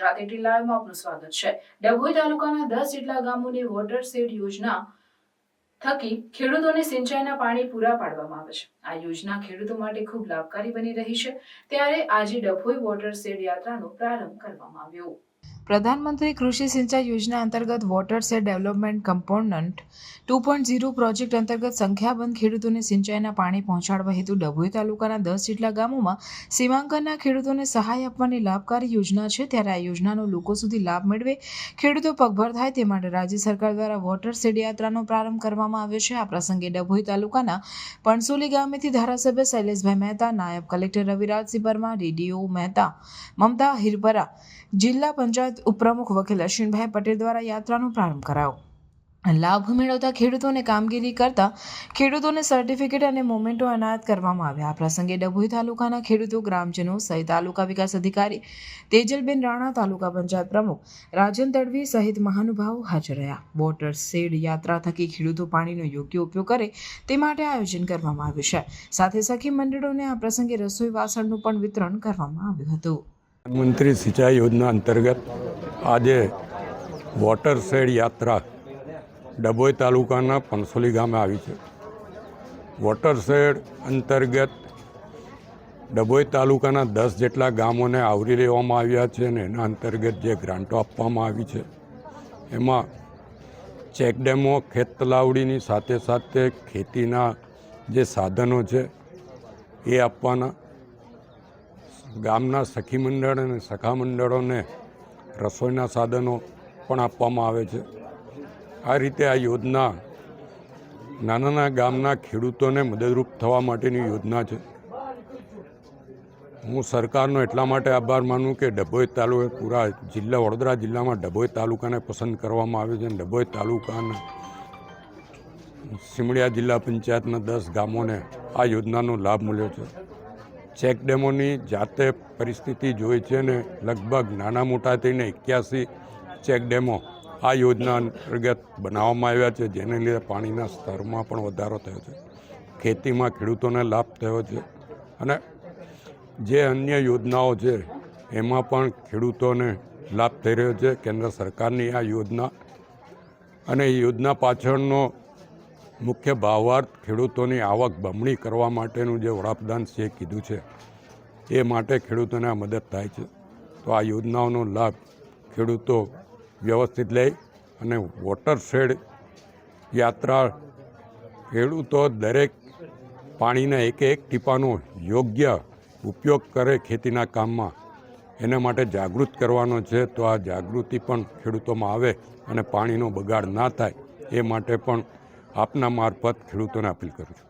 Gujarat at લાઈવમાં આપનું સ્વાગત છે. ડભોઈ તાલુકાના દસ જેટલા ગામોની વોટર શેડ યોજના થકી ખેડૂતોને સિંચાઈના પાણી પૂરા પાડવામાં આવે છે. આ યોજના ખેડૂતો માટે ખૂબ લાભકારી બની રહી છે. ત્યારે આજે ડભોઈ વોટર શેડ યાત્રાનો પ્રારંભ કરવામાં આવ્યો. પ્રધાનમંત્રી કૃષિ સિંચાઈ યોજના અંતર્ગત water shed development component two point zero project અંતર્ગત સંખ્યાબંધ ખેડૂતોને સિંચાઈના પાણી પહોંચાડવા હેતુ ડભોઈ તાલુકાના દસ જેટલા ગામોમાં સીમાંકનના ખેડૂતોને સહાય આપવાની લાભકારી યોજના છે. ત્યારે આ યોજનાનો લોકો સુધી લાભ મેળવે, ખેડૂતો પગભર થાય તે માટે રાજ્ય સરકાર દ્વારા વોટર શેડ યાત્રાનો પ્રારંભ કરવામાં આવ્યો છે. આ પ્રસંગે ડભોઈ તાલુકાના પણસોલી ગામેથી ધારાસભ્ય શૈલેષભાઈ મહેતા, નાયબ કલેક્ટર રવિરાજસિંહ પરમાર ડીડીઓ મહેતા, મમતા હિરપરા જિલ્લા પંચાયત ઉપપ્રમુખ વકીલ અશ્વિનભાઈ પટેલ દ્વારા યાત્રાનો પ્રારંભ કરાયો. લાભ મેળવતા ખેડૂતોને કામગીરી કરતા ખેડૂતોને સર્ટિફિકેટ અને મોમેન્ટો અનાયત કરવામાં આવ્યા. આ પ્રસંગે ડભોઈ તાલુકાના ખેડૂતો, ગ્રામજનો સહિત તાલુકા વિકાસ અધિકારી તેજલબેન રાણા, તાલુકા પંચાયત પ્રમુખ રાજન તડવી સહિત મહાનુભાવો હાજર રહ્યા. વોટર શેડ યાત્રા થકી ખેડૂતો પાણીનો યોગ્ય ઉપયોગ કરે તે માટે આયોજન કરવામાં આવ્યું છે. સાથે સખી મંડળોને આ પ્રસંગે રસોઈ વાસણનું પણ વિતરણ કરવામાં આવ્યું હતું. પ્રધાનમંત્રી સિંચાઈ યોજના અંતર્ગત આજે વોટર શેડ યાત્રા ડભોઈ તાલુકાના પણસોલી ગામે આવી છે. વોટર શેડ અંતર્ગત ડભોઈ તાલુકાના દસ જેટલા ગામોને આવરી લેવામાં આવ્યા છે અને એના અંતર્ગત જે ગ્રાન્ટો આપવામાં આવી છે, એમાં ચેકડેમો ખેત તલાવડીની સાથે સાથે ખેતીના જે સાધનો છે એ આપવાના ગામના સખી મંડળ અને સખા મંડળોને રસોઈના સાધનો પણ આપવામાં આવે છે. આ રીતે આ યોજના નાના ગામના ખેડૂતોને મદદરૂપ થવા માટેની યોજના છે. હું સરકારનો એટલા માટે આભાર માનું કે ડભોઈ તાલુકે પૂરા જિલ્લા, વડોદરા જિલ્લામાં ડભોઈ તાલુકાને પસંદ કરવામાં આવ્યો છે. અને ડભોઈ તાલુકાના સિમડિયા જિલ્લા પંચાયતના દસ ગામોને આ યોજનાનો લાભ મળ્યો છે. ચેક ડેમોની જાતે પરિસ્થિતિ જોઈ છે ને લગભગ નાના મોટા થઈને એક્યાસી ચેક ડેમો આ યોજના અંતર્ગત બનાવવામાં આવ્યા છે, જેને લીધે પાણીના સ્તરમાં પણ વધારો થયો છે. ખેતીમાં ખેડૂતોને લાભ થયો છે અને જે અન્ય યોજનાઓ છે, એમાં પણ ખેડૂતોને લાભ થઈ રહ્યો છે. કેન્દ્ર સરકારની આ યોજના અને યોજના પાછળનો મુખ્ય ભાવાર્થ ખેડૂતોની આવક બમણી કરવા માટેનું જે વડાપ્રધાન શ્રીએ કીધું છે, એ માટે ખેડૂતોને આ મદદ થાય છે. તો આ યોજનાઓનો લાભ ખેડૂતો વ્યવસ્થિત લે અને વોટર શેડ યાત્રા ખેડૂતો દરેક પાણીના એક એક ટીપાનો યોગ્ય ઉપયોગ કરે ખેતીના કામમાં. એના માટે જાગૃત કરવાનો છે, તો આ જાગૃતિ પણ ખેડૂતોમાં આવે અને પાણીનો બગાડ ના થાય, એ માટે પણ આપના મારફત ખેડૂતોને અપીલ કરું છું.